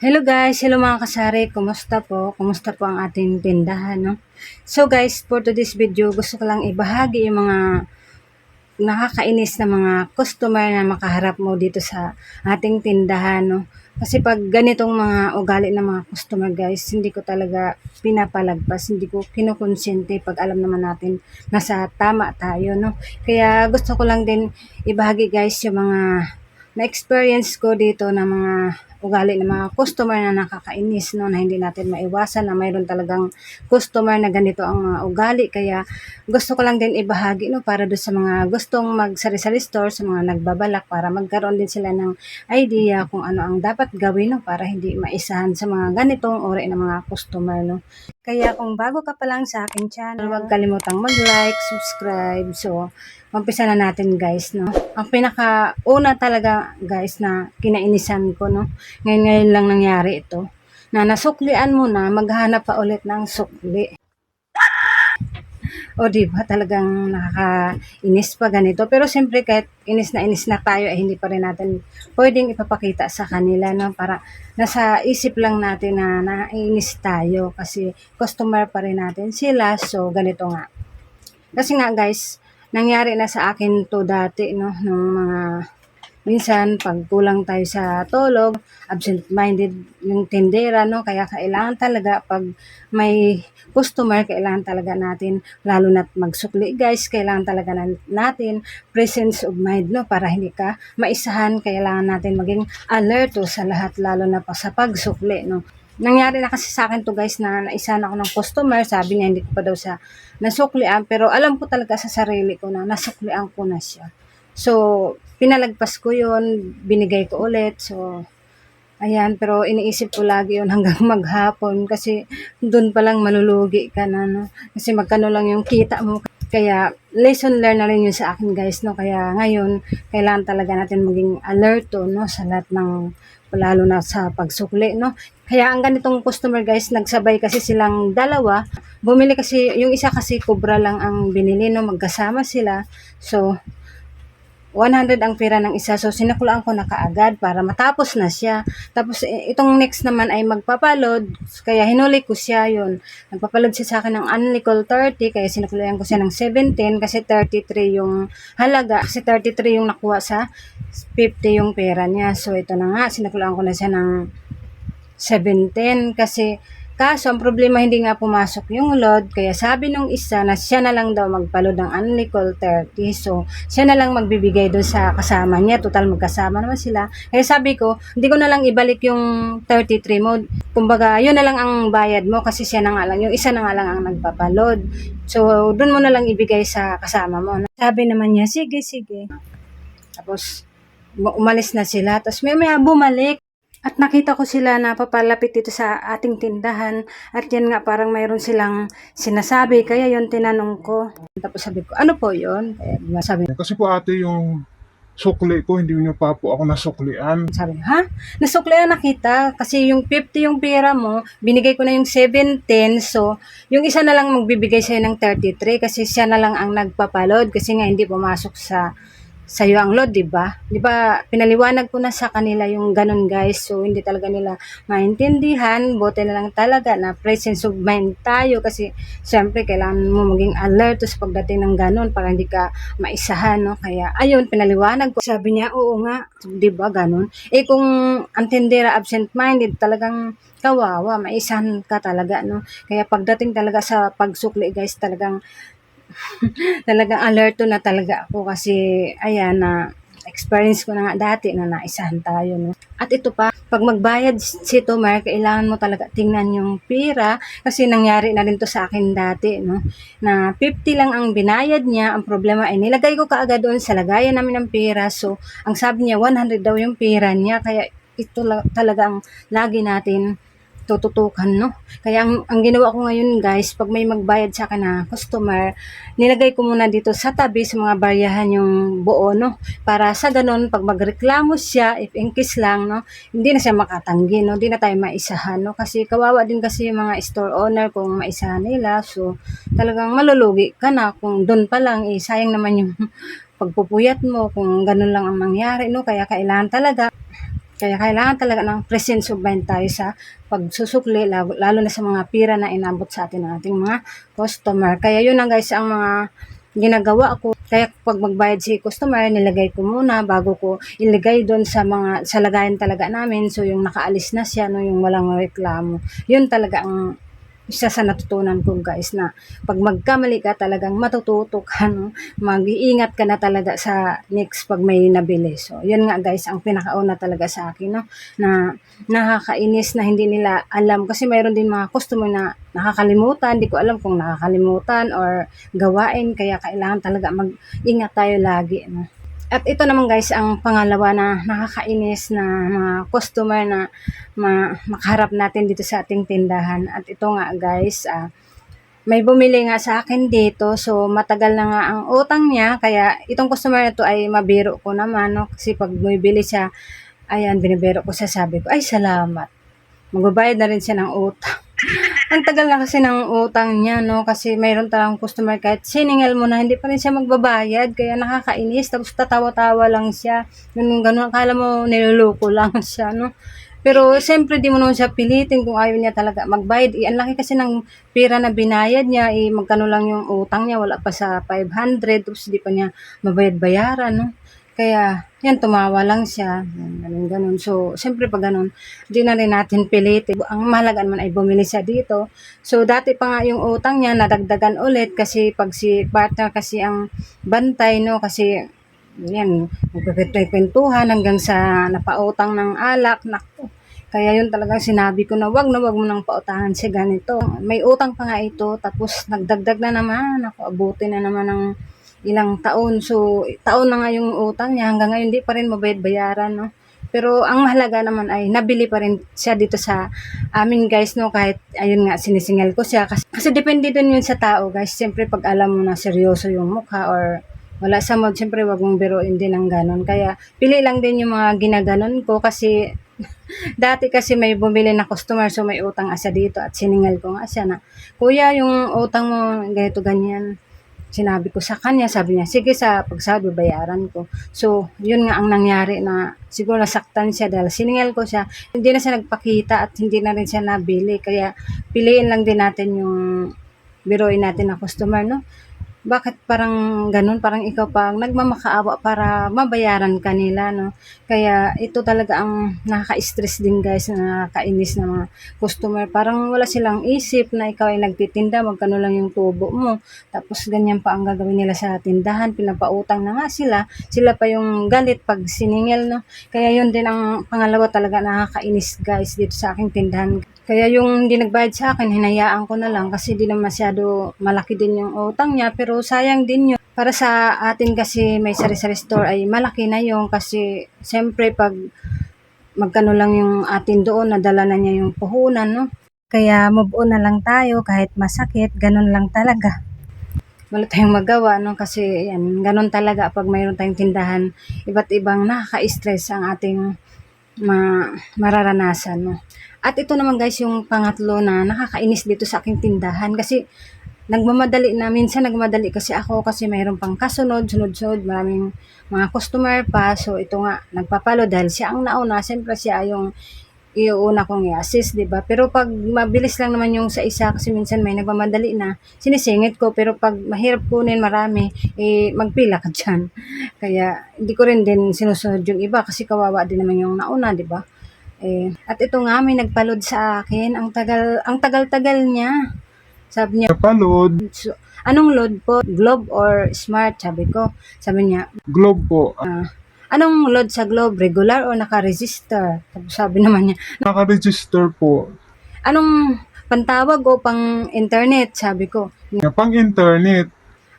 Hello guys, hello mga kasari, kumusta po? Kumusta po ang ating tindahan, no? So guys, for today's video, gusto ko lang ibahagi yung mga nakakainis na mga customer na makaharap mo dito sa ating tindahan, no? Kasi pag ganitong mga ugali ng mga customer guys, hindi ko talaga pinapalagpas, hindi ko kinukonsente pag alam naman natin nasa tama tayo, no? Kaya gusto ko lang din ibahagi guys yung mga na-experience ko dito na mga ugali ng mga customer na nakakainis no na hindi natin maiwasan na mayroon talagang customer na ganito ang mga ugali. Kaya gusto ko lang din ibahagi no para do sa mga gustong magsari-sari store sa mga nagbabalak para magkaroon din sila ng idea kung ano ang dapat gawin no para hindi maisahan sa mga ganitong uri ng mga customer no kaya kung bago ka pa lang sa akin channel, huwag kalimutang mag-like, subscribe. So, umpisa na natin guys, no? Ang pinaka-una talaga guys na kinainisan ko, no? Ngayon-ngayon lang nangyari ito. Na nasuklian mo na, maghanap pa ulit ng sukli. O di ba talagang nakakainis pa ganito. Pero siyempre kahit inis na inis na tayo ay hindi pa rin natin pwedeng ipapakita sa kanila no para nasa isip lang natin na nainis tayo kasi customer pa rin natin sila. So ganito nga. Kasi nga guys, nangyari na sa akin to dati no nung mga minsan pag kulang tayo sa tulog, absent-minded yung tindera, no? Kaya kailangan talaga pag may customer, kailangan talaga natin, lalo na't magsukli guys, kailangan talaga na- natin presence of mind, no? Para hindi ka maisahan, kailangan natin maging alert sa lahat, lalo na pa sa pagsukli, no? Nangyari na kasi sa akin to guys na naisahan ako ng customer, sabi niya hindi ko pa daw sa nasuklian, pero alam ko talaga sa sarili ko na nasuklian ko na siya. So, pinalagpas ko yun, binigay ko ulit. So, ayan, pero iniisip ko lagi yun hanggang maghapon kasi doon pa lang malulugi ka na, no? Kasi magkano lang yung kita mo. Kaya, lesson learn na rin yun sa akin, guys, no? Kaya ngayon, kailangan talaga natin maging alerto, no? Sa lahat ng, lalo na sa pagsukli, no? Kaya ang ganitong customer, guys, nagsabay kasi silang dalawa. Bumili kasi, yung isa kasi kubra lang ang binili, no? Magkasama sila. So, 100 ang pera ng isa. So, sinakulaan ko na kaagad para matapos na siya. Tapos, eh, itong next naman ay magpapalod. Kaya, hinuli ko siya yun. Nagpapalod siya sa akin ng unlicol 30. Kaya, sinakulaan ko siya ng 17 kasi 33 yung halaga. Kasi 33 yung nakuha sa 50 yung pera niya. So, ito na nga. Sinakulaan ko na siya ng 17 kasi Kaso, ang problema hindi nga pumasok yung load, kaya sabi nung isa na siya na lang daw magpaload ng unlicol 30. So, siya na lang magbibigay doon sa kasama niya. Total, magkasama naman sila. Kaya sabi ko, hindi ko na lang ibalik yung 33 mo. Kumbaga, yun na lang ang bayad mo kasi siya na nga lang, yung isa na nga lang ang nagpapaload. So, doon mo na lang ibigay sa kasama mo. Sabi naman niya, sige, sige. Tapos, umalis na sila. Tapos, may maya bumalik. At nakita ko sila na papalapit dito sa ating tindahan at yan nga parang mayroon silang sinasabi kaya yon tinanong ko. Tapos sabi ko, ano po yon? Kaya sabi, Kasi po ate yung sukli ko, hindi niyo pa po ako nasuklian. sabi, ha? Nasuklian na kita kasi yung 50 yung pera mo, binigay ko na yung 17 so yung isa na lang magbibigay sa'yo ng 33 kasi siya na lang ang nagpapalod kasi nga hindi pumasok sa sa iyo ang load, 'di ba? 'Di ba? Pinaliwanag ko na sa kanila yung ganun, guys. So hindi talaga nila maintindihan. Buti na lang talaga na presence of mind tayo kasi syempre kailangan mo maging alert sa pagdating ng ganun para hindi ka maisahan, no? Kaya ayun, pinaliwanag ko. Sabi niya, oo nga, 'di ba ganun? Eh kung ang tindera absent-minded, talagang kawawa, maisahan ka talaga, no? Kaya pagdating talaga sa pagsukli, guys, talagang talagang alerto na talaga ako kasi ayan na experience ko na nga dati na naisahan tayo no. At ito pa, pag magbayad si Tomer, kailangan mo talaga tingnan yung pera kasi nangyari na rin to sa akin dati no. Na 50 lang ang binayad niya, ang problema ay nilagay ko kaagad doon sa lagayan namin ng pera. So, ang sabi niya 100 daw yung pera niya kaya ito la- talagang lagi natin tututukan, no? Kaya ang, ang ginawa ko ngayon, guys, pag may magbayad sa akin na customer, nilagay ko muna dito sa tabi sa mga baryahan yung buo, no? Para sa ganun, pag magreklamo siya, if in case lang, no? Hindi na siya makatanggi, no? Hindi na tayo maisahan, no? Kasi kawawa din kasi yung mga store owner kung maisahan nila. So, talagang malulugi ka na kung doon pa lang, eh, sayang naman yung pagpupuyat mo kung ganun lang ang mangyari, no? Kaya kailangan talaga Kaya kailangan talaga ng presence of mind tayo sa pagsusukli, lalo, lalo na sa mga pira na inabot sa atin ng ating mga customer. Kaya yun na guys ang mga ginagawa ko. Kaya pag magbayad si customer, nilagay ko muna bago ko ilagay doon sa mga sa lagayan talaga namin. So yung nakaalis na siya, no, yung walang reklamo. Yun talaga ang isa sa natutunan ko guys na pag magkamali ka talagang matututo ka no? Mag-iingat ka na talaga sa next pag may nabili. So yun nga guys ang pinakauna talaga sa akin no? Na nakakainis na hindi nila alam. Kasi mayroon din mga customer na nakakalimutan di ko alam kung nakakalimutan or gawain. Kaya kailangan talaga mag-ingat tayo lagi no at ito naman guys ang pangalawa na nakakainis na mga customer na ma- makaharap natin dito sa ating tindahan. At ito nga guys, ah, may bumili nga sa akin dito. So matagal na nga ang utang niya. Kaya itong customer na to ay mabiro ko naman. No? Kasi pag bumibili siya, ayan, binibiro ko siya. Sabi ko, ay salamat. Magbabayad na rin siya ng utang. Ang tagal na kasi ng utang niya, no? Kasi mayroon talang customer kahit siningil mo na, hindi pa rin siya magbabayad. Kaya nakakainis. Tapos tatawa-tawa lang siya. Ganun, ganun. Akala mo niluluko lang siya, no? Pero siyempre di mo naman siya pilitin kung ayaw niya talaga magbayad. Eh, ang laki kasi ng pera na binayad niya, eh, magkano lang yung utang niya, wala pa sa 500, tapos di pa niya mabayad-bayaran, no? Kaya, yan, tumawa lang siya. Ganun, ganun. So, siyempre pag ganun, di na rin natin pilitin. Ang mahalaga naman ay bumili siya dito. So, dati pa nga yung utang niya, nadagdagan ulit kasi pag si partner kasi ang bantay, no? Kasi, yan, nagkakwentuhan hanggang sa napautang ng alak. Naku, kaya yun talagang sinabi ko na wag na wag mo nang pautangan si ganito. May utang pa nga ito, tapos nagdagdag na naman. Ako, abutin na naman ng ilang taon. So, taon na nga yung utang niya. Hanggang ngayon, di pa rin mabayad-bayaran, no? Pero ang mahalaga naman ay nabili pa rin siya dito sa amin guys no kahit ayun nga sinisingil ko siya kasi, kasi depende din yun sa tao guys. Siyempre pag alam mo na seryoso yung mukha or wala sa mood, siyempre wag mong biruin din ng ganon. Kaya pili lang din yung mga ginaganon ko kasi dati kasi may bumili na customer so may utang asa dito at siningal ko nga siya na, Kuya, yung utang mo ganito ganyan. Sinabi ko sa kanya, sabi niya, sige sa pagsabi, bayaran ko. So, yun nga ang nangyari na siguro nasaktan siya dahil siningal ko siya. Hindi na siya nagpakita at hindi na rin siya nabili. Kaya piliin lang din natin yung biruin natin na customer, no? Bakit parang ganun? Parang ikaw pang nagmamakaawa para mabayaran ka nila, no? Kaya ito talaga ang nakaka-stress din guys, na nakakainis na mga customer. Parang wala silang isip na ikaw ay nagtitinda, magkano lang yung tubo mo. Tapos ganyan pa ang gagawin nila sa tindahan, pinapautang na nga sila. Sila pa yung galit pag siningil, no? Kaya yun din ang pangalawa talaga nakakainis guys dito sa aking tindahan. Kaya yung hindi nagbayad sa akin, hinayaan ko na lang kasi di na masyado malaki din yung utang niya. Pero sayang din yun. Para sa atin kasi may sari-sari store ay malaki na yung kasi siyempre pag magkano lang yung atin doon, nadala na niya yung puhunan, no? Kaya move on na lang tayo kahit masakit, ganun lang talaga. Wala tayong magawa, no? Kasi yan, ganun talaga pag mayroon tayong tindahan, iba't ibang nakaka-stress ang ating ma mararanasan, no? At ito naman guys yung pangatlo na nakakainis dito sa aking tindahan kasi nagmamadali na, minsan nagmamadali kasi ako kasi mayroon pang kasunod, sunod-sunod, maraming mga customer pa. So ito nga, nagpapalo dahil siya ang nauna, siyempre siya yung iuuna kong i-assist, di ba? Pero pag mabilis lang naman yung sa isa kasi minsan may nagmamadali na, sinisingit ko. Pero pag mahirap kunin marami, eh magpila ka dyan. Kaya hindi ko rin din sinusunod yung iba kasi kawawa din naman yung nauna, di ba? Eh, at ito nga may nagpaload sa akin. Ang tagal ang tagal-tagal niya. Sabi niya, Napalod, so, anong load po? Globe or smart? Sabi ko. Sabi niya, globe po. anong load sa globe? Regular o naka-register? Tapos sabi naman niya, Naka-register po. anong pantawag o pang internet? Sabi ko. Pang internet,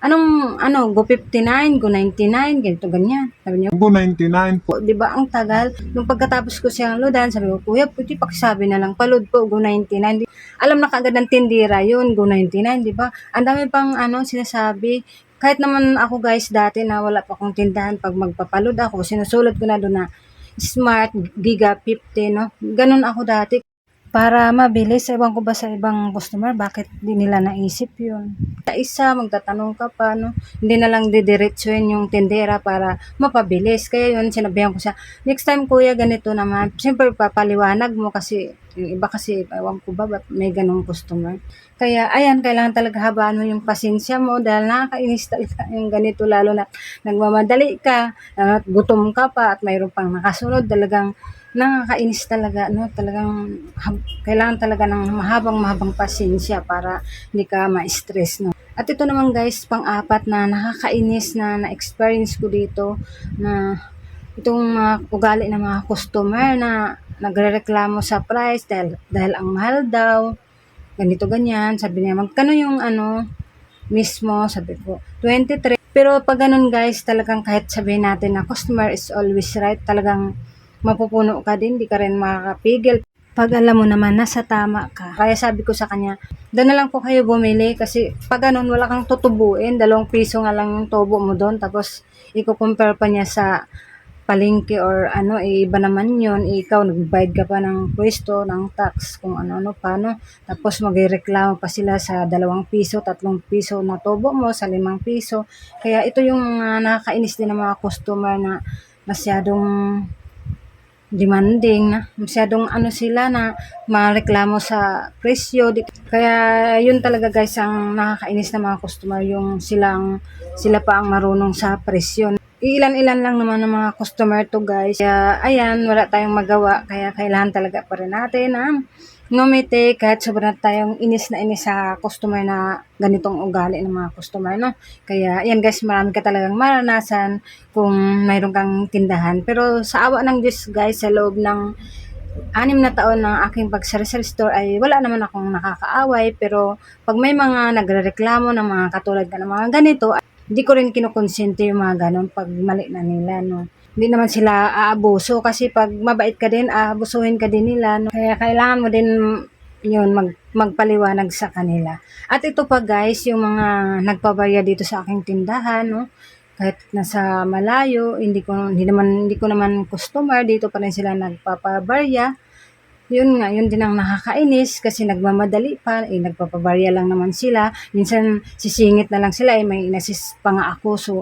Anong, ano, go 59, go 99, ganito, ganyan. Sabi niya, Go 99 po. po, di ba ang tagal? Nung pagkatapos ko siyang loadan, sabi ko, kuya, pwede pakisabi na lang, paload po, go 99. Di- Alam na kagad ng tindira yun, go 99, di ba? Ang dami pang ano, sinasabi. Kahit naman ako guys, dati na wala pa akong tindahan, pag magpapaload ako, sinusulat ko na doon na Smart Giga 50, no? Ganun ako dati. Para mabilis. Ewan ko ba sa ibang customer, bakit di nila naisip yun. Sa isa, magtatanong ka pa, no? Hindi na lang didiretsuin yung tindera para mapabilis. Kaya yun, sinabihan ko siya, next time kuya, ganito naman. Siyempre, papaliwanag mo kasi, yung iba kasi, ewan ko ba, ba't may ganong customer. Kaya, ayan, kailangan talaga habaan mo yung pasensya mo dahil nakakainis talaga yung ganito, lalo na nagmamadali ka, at gutom ka pa, at mayroon pang nakasunod, talagang nakakainis talaga, no? Talagang hab- kailangan talaga ng mahabang mahabang pasensya para hindi ka ma-stress, no? At ito naman guys, pang-apat na nakakainis na na-experience ko dito na itong mga ugali ng mga customer na nagrereklamo sa price dahil, dahil ang mahal daw, ganito ganyan, sabi niya, magkano yung ano, mismo, sabi ko, 23. Pero pag ganun guys, talagang kahit sabihin natin na customer is always right, talagang mapupuno ka din, di ka rin makakapigil. Pag alam mo naman, nasa tama ka. Kaya sabi ko sa kanya, doon na lang po kayo bumili kasi pag ganun, wala kang tutubuin. Dalawang piso nga lang yung tubo mo doon. Tapos, i-compare pa niya sa palengke or ano, eh, iba naman yun. Ikaw, nag-bayad ka pa ng pwesto, ng tax, kung ano-ano pa, no? Tapos, magreklamo pa sila sa dalawang piso, tatlong piso na tubo mo, sa limang piso. Kaya ito yung mga nakakainis din ng mga customer na masyadong demanding na. Masyadong ano sila na mareklamo sa presyo. Kaya yun talaga guys ang nakakainis na mga customer yung silang sila pa ang marunong sa presyo ilan-ilan lang naman ng mga customer to guys kaya ayan wala tayong magawa kaya kailangan talaga pa rin natin ang ngumiti kahit sobrang tayong inis na inis sa customer na ganitong ugali ng mga customer no kaya ayan guys marami ka talagang maranasan kung mayroon kang tindahan. Pero sa awa ng Diyos guys, sa loob ng anim na taon ng aking pag-sell store ay wala naman akong nakakaaway. Pero pag may mga nagrereklamo ng mga katulad ka ng mga ganito, ay hindi ko rin kinukonsente yung mga ganon pag mali na nila. No? Hindi naman sila aabuso kasi pag mabait ka din, aabusuhin ka din nila. No? Kaya kailangan mo din yun, mag, magpaliwanag sa kanila. At ito pa guys, yung mga nagpabarya dito sa aking tindahan, no? kahit nasa malayo, hindi ko hindi naman hindi ko naman customer dito pa rin sila nagpapabarya. Yun nga, yun din ang nakakainis kasi nagmamadali pa, eh, nagpapabarya lang naman sila. Minsan sisingit na lang sila, eh, may inasis pa nga ako. So,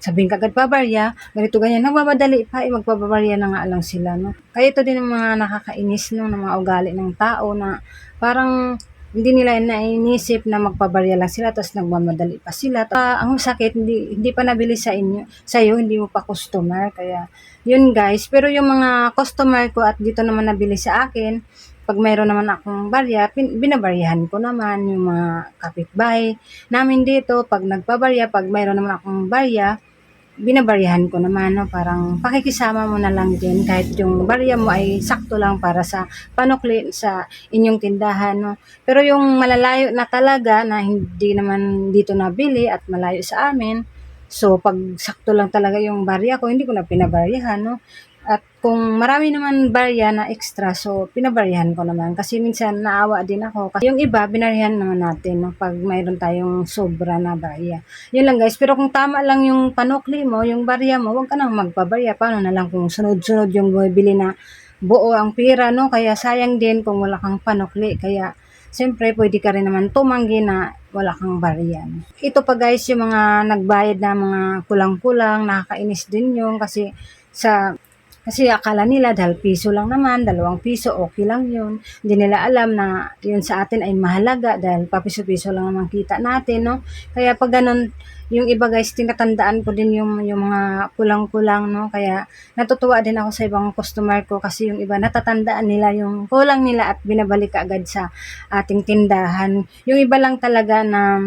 sabihin kagad pabarya, ganito ganyan, nagmamadali pa, eh, magpapabarya na nga lang sila. No? Kaya ito din ang mga nakakainis no, ng mga ugali ng tao na parang hindi nila nainisip na magpabarya lang sila tapos nagmamadali pa sila. Ah, ang sakit hindi hindi pa nabili sa inyo, sa iyo hindi mo pa customer kaya yun guys. Pero yung mga customer ko at dito naman nabili sa akin, pag mayroon naman akong barya, pin, binabaryahan ko naman yung mga kapitbahay namin dito. Pag nagpabarya, pag mayroon naman akong barya, binabaryahan ko naman, no? parang pakikisama mo na lang din kahit yung barya mo ay sakto lang para sa panukli sa inyong tindahan. No? Pero yung malalayo na talaga na hindi naman dito nabili at malayo sa amin, so pag sakto lang talaga yung barya ko, hindi ko na pinabaryahan. No? At kung marami naman barya na extra, so pinabaryahan ko naman. Kasi minsan naawa din ako. Kasi yung iba, binaryahan naman natin no? pag mayroon tayong sobra na barya. Yun lang guys. Pero kung tama lang yung panukli mo, yung barya mo, huwag ka nang magpabarya. Paano na lang kung sunod-sunod yung bumibili na buo ang pira, no? Kaya sayang din kung wala kang panukli. Kaya, siyempre, pwede ka rin naman tumanggi na wala kang barya. no? Ito pa guys, yung mga nagbayad na mga kulang-kulang, nakakainis din yun kasi sa kasi akala nila dahil piso lang naman, dalawang piso, okay lang yun. Hindi nila alam na yun sa atin ay mahalaga dahil papiso-piso lang naman kita natin, no? Kaya pag ganun, yung iba guys, tinatandaan ko din yung, yung mga kulang-kulang, no? Kaya natutuwa din ako sa ibang customer ko kasi yung iba natatandaan nila yung kulang nila at binabalik agad sa ating tindahan. Yung iba lang talaga na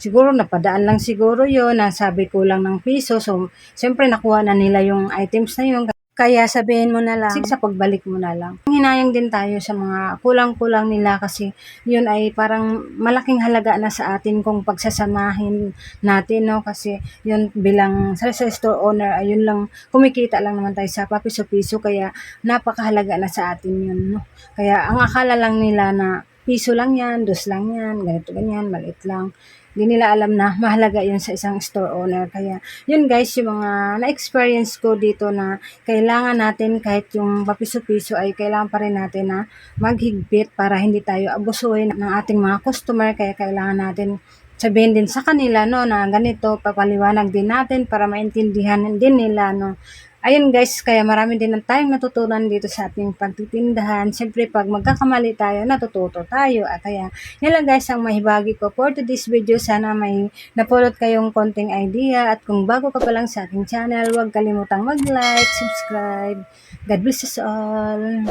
siguro napadaan lang siguro yon na sabi ko lang ng piso. So, siyempre nakuha na nila yung items na yun. Kaya sabihin mo na lang, sa pagbalik mo na lang. Hinayang din tayo sa mga kulang-kulang nila kasi yun ay parang malaking halaga na sa atin kung pagsasamahin natin, no? Kasi yun bilang sa sa store owner, ay yun lang, kumikita lang naman tayo sa papiso-piso kaya napakahalaga na sa atin yun, no? Kaya ang akala lang nila na piso lang yan, dos lang yan, ganito ganyan, maliit lang. Hindi nila alam na mahalaga yun sa isang store owner. Kaya, yun guys, yung mga na-experience ko dito na kailangan natin kahit yung papiso-piso ay kailangan pa rin natin na maghigpit para hindi tayo abusuhin ng ating mga customer. Kaya kailangan natin sabihin din sa kanila no na ganito papaliwanag din natin para maintindihan din nila no ayun guys kaya marami din ang tayong natutunan dito sa ating pagtitindahan. Syempre pag magkakamali tayo natututo tayo. At kaya yan lang guys ang mahibagi ko for today's video. Sana may napulot kayong konting idea. At kung bago ka pa lang sa aking channel huwag kalimutang mag like subscribe. God bless us all